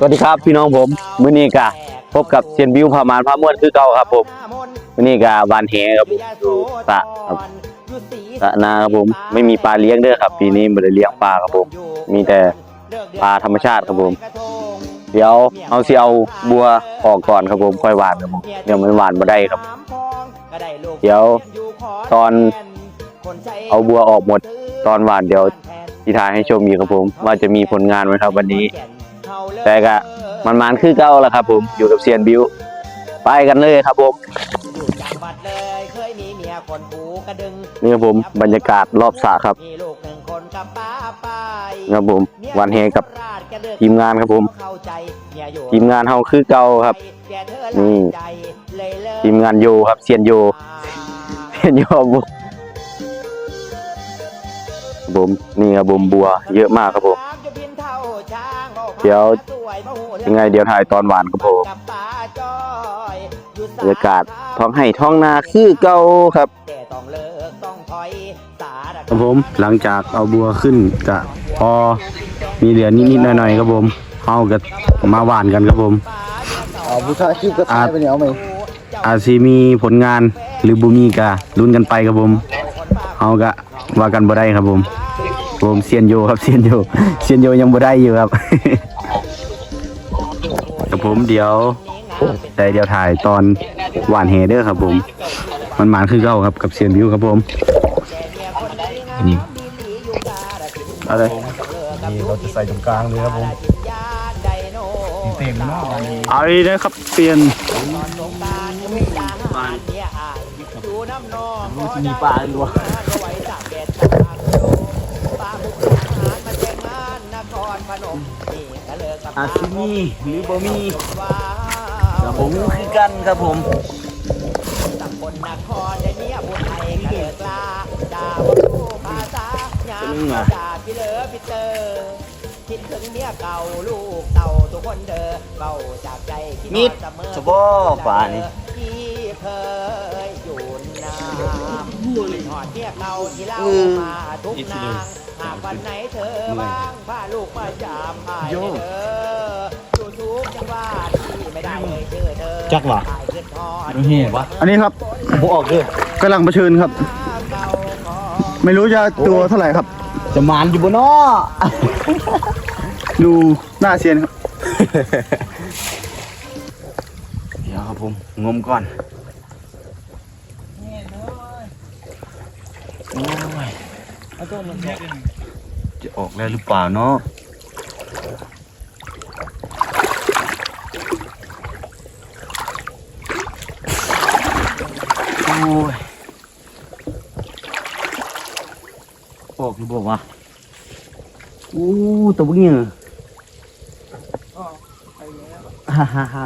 สวัสดีครับพี่น้องผมมื้อนี้กะพบกับเซียนบิวพามานพาม่วนคือเก่าครับผมมื้อนี้กะวานแหครับผมสระครับสระนาครับผมไม่มีปลาเลี้ยงเด้อครับปีนี้ไม่ได้เลี้ยงปลาครับผม มีแต่ปลาธรรมชาติครับผม เดี๋ยวเอาสิเอาบัวออกก่อนครับผมค่อยหวานครับผมเดี๋ยวมันหวานบ่ได้ครับ เดี๋ยวตอนเอาบัวออกหมด ตอนหวานเดี๋ยวทีทายให้ชมอีกครับผม ว่าจะมีผลงานไหมครับวันนี้ แต่ก็มันมันๆคือเก่าแล้วครับ ผมอยู่กับเซียนบิวไปกันเลยครับผมอยู่จังหวัดเลยเคยมีเมียคนผูกระดึงนี่ครับผมบรรยากาศรอบสระครับมีลูกหนึ่งคนกับป้าไปนี่ครับผมวันเฮกับราชแกเลิกทีมงานครับผมเข้าใจเมียอยู่ทีมงานเฮาคือเก่าครับแกเธอนี่ใจเลยเลิกทีมงานโยครับเซียนโยเซียนโยครับผมครับผมนี่ครับผมบัว เยอะมากครับผม เดี๋ยวยังไงเดี๋ยวถ่ายตอนหวานครับผมกับป้าจอยอยู่บรรยากาศท้องไห่ท้องนาคือเก่าครับแต่ต้องเลิกต้องถอยสาดครับผมหลังจากเอาบัวขึ้นกะพอมีเหลือนิดๆหน่อยๆครับผมเฮาก็มาหวานกันครับผมเอาผู้ชายคิดก็ตายไปเนี่ยเอาไหมอาจสิมีผลงานหรือบุมีกะลุ้นกันไปครับผมเฮาก็ว่ากันบ่ได้ครับผม ผมเซียนโยครับเซียนโยเซียนโยยังบ่ได้อยู่ครับครับผมเดี๋ยวแต่เดี๋ยวถ่ายตอนหวานเฮเดอร์ครับผม มันหมานคือเก่าครับกับเซียนวิวครับผมนี่อะไรนี่เราจะใส่ตรงกลางเลยครับผมเต็มเนาะเอาดีนะครับเซียนมีปลาด้วย อาซิมีหรือบ่มีกับผมคือกันครับผมตำบลนครได้เมียผู้ไทยก็เลิกลาด่าว่าผู้ภาษายามก็ด่าพี่เหลือพี่เตอคิดถึงเมียเก่าลูกเต่าทุกคนเด้อเบาจากใจคิดมิดเสมอสบอป่านี่ที่เคยอยู่นานหอดเมียเก่าที่เล่ามาทุกนาง หากวันไหนเธอว่างพาลูกมาจามอายเด้อสู่ทุกจังหวัดที่ไม่ได้เลยเจอเธอจักหวะอายขึ้นทอดดูเหี้ยวะอันนี้ครับผมออกเลยกำลังเผชิญครับไม่รู้จะตัวเท่าไหร่ครับ จะมานอยู่บนนอดูหน้าเซียนครับเดี๋ยวครับผมงมก่อนโอ้ย จะออกแล้วหรือเปล่าเนาะโอ้ยออกหรือเปล่าวะอู้ตัวบึ้งเนี่ยฮ่าฮ่าฮ่า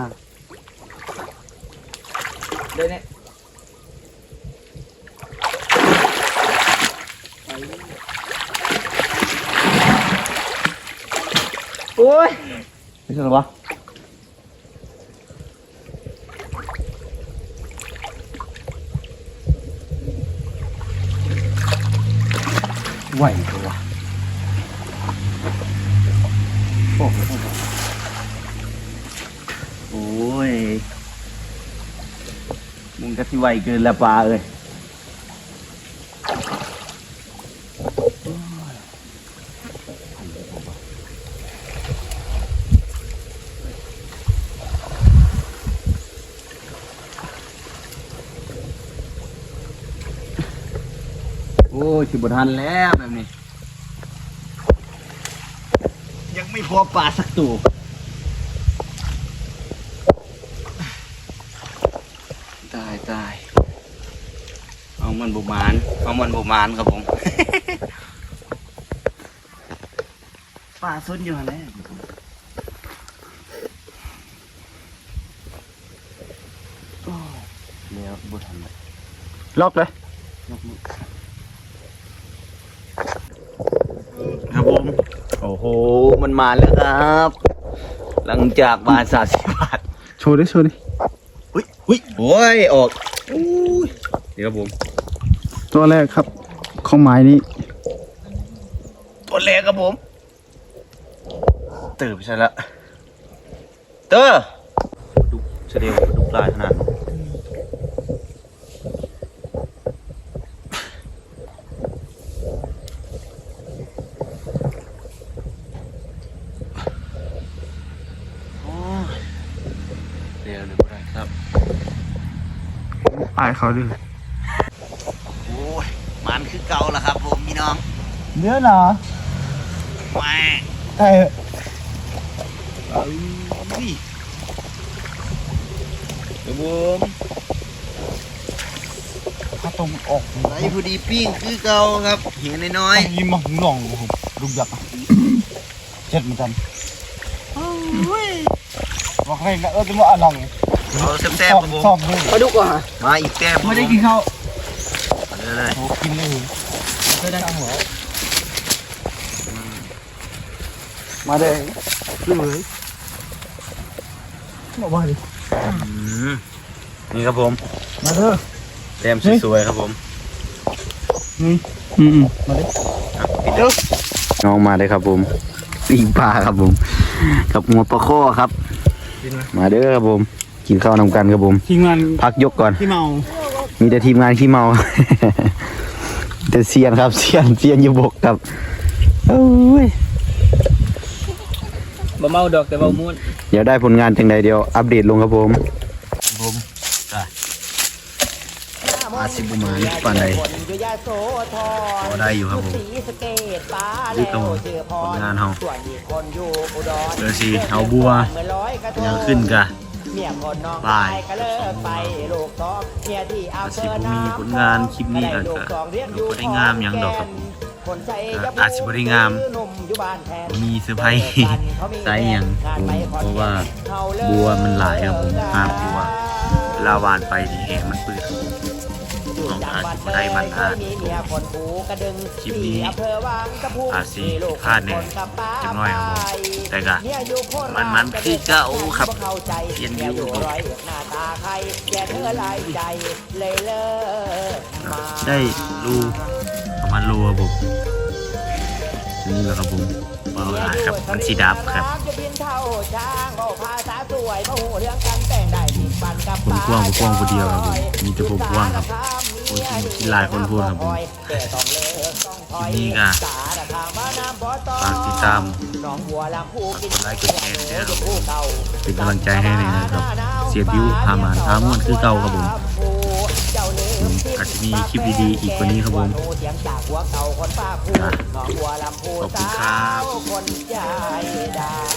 โอ้ยไม่ใช่หรวะไหวตัวะโอ้โหโอ้ยมึงก็ที่ไหวเกินละปลาเอ้ย อ้ยสิบทันแล้วแบบนี้ ยังไม่พอปลาสักตัวตายตายเอามันบุมานเอามันบุมานครับผมปลาส้นอยู่แล้วโอ้ยแล้วบุทันเลยล็อกเลยครับผม โอ้โห มันมาแล้วครับ หลังจากบาทสามสิบบาทโชว์ดิโชว์ดิอุ้ยอุ้ยโอ้ยออกอุ้ยเดี๋ยวครับผมตัวแรกครับ ของไม้นี้ ตัวแรกครับผม ตื่นไปใช่ละเตอร์ดุกเสดียวดุกลายขนาดนั้นโอ้ยเดี๋ยวเดี๋ยวบ่ได้ครับ อายเขาดิโอ้ยมันคือเก่าแล้วครับผมพี่น้องเนื้อหนาแม่งไอ้เอ้ยเดี๋ยวผมข้าต้มออกใส่พอดีปิ้งคือเก่าครับ เห็นน้อยยิ้มมาหูหลองผมลูกยักษ์เจ็ดเหมือนกันบอกให้นะเออจะมาอ่านหลังๆ เอาแซ่บๆครับผมชอบด้วยมาดูก่อนมาอีกแต้มไม่ได้กินข้าวเลยเลยโอ้กินเลยไม่ได้ข้าวหัวมาได้ขึ้นเลยมาว่าดิอืมนี่ครับผม มาเถอะแต้มสวยๆครับผมนี่อืมมาดิน้องมาเลยครับผมปีกปลาครับผม กับหัวปลาข้อครับกินไหมมาเด้อครับผม กินข้าวนำกันครับผม ทีมงานพักยกก่อน ที่เมามีแต่ทีมงานขี้เมา แต่เซียนครับ เซียนเซียนอยู่บกครับโอ้ยบ่เมาดอกแต่เมาม้วนเดี๋ยวได้ผลงานจังใดเดี๋ยวอัปเดตลงครับผมผมอาสิบุมานี่ปานใดพอได้อยู่ครับผมนี่ครับผมผลงานเฮาส่วนอีกคนอยู่อุดรเดี๋ยวสิเอาบัวยังขึ้นกะ เมียคนน้องบ่ายก็เลิกไปลูกสองเมียที่อำเภออาจสิบ่มีผลงานคลิปนี้อาจจะบ่ได้งามหยังดอกครับผมคนใจอาจสิบ่ได้งามหนุ่อยู่บ้านแทนมีเซอร์ไพรส์ไซส์หยังผมเพราะว่าบัวมันหลายครับผมห้ามบัวเวลาหวานไปนี่แหมันปืด น้องอาจสิบ่ได้มันอาจคลิปนี้อาจสิผิดพลาดแน่จักหน่อยครับผมแต่ก็มันมันคือเก่าครับเปลี่ยนวิวเธอหลยใจเลยเลิกมาได้รูประมาณรูครับผมนี่แหละครับผมเบาหลาครับมันสีดับครับจะบินเท่าช้างโอ้ภาษาสวยมาหูเรื่องกันแต่งได้ที่ปันกับคนกว้างกว้างผู้เดียวครับผมมีแต่ผมกว้างครับ คนกินกินหลายคนพูดครับผมนี่ก็ฝากติดตามน้องบัวลำพูกินกดไลค์กดแชร์ด้วยนะครับเป็นกำลังใจให้เลยนะครับเสียบิวพาหมานพาม่วนคือเก่าครับผมผมอาจจะมีคลิปดีๆอีกกว่านี้ครับผมเสียงจากหัวเก่าคนป้าคูอะน้องบัวลำพูขอบคุณครับ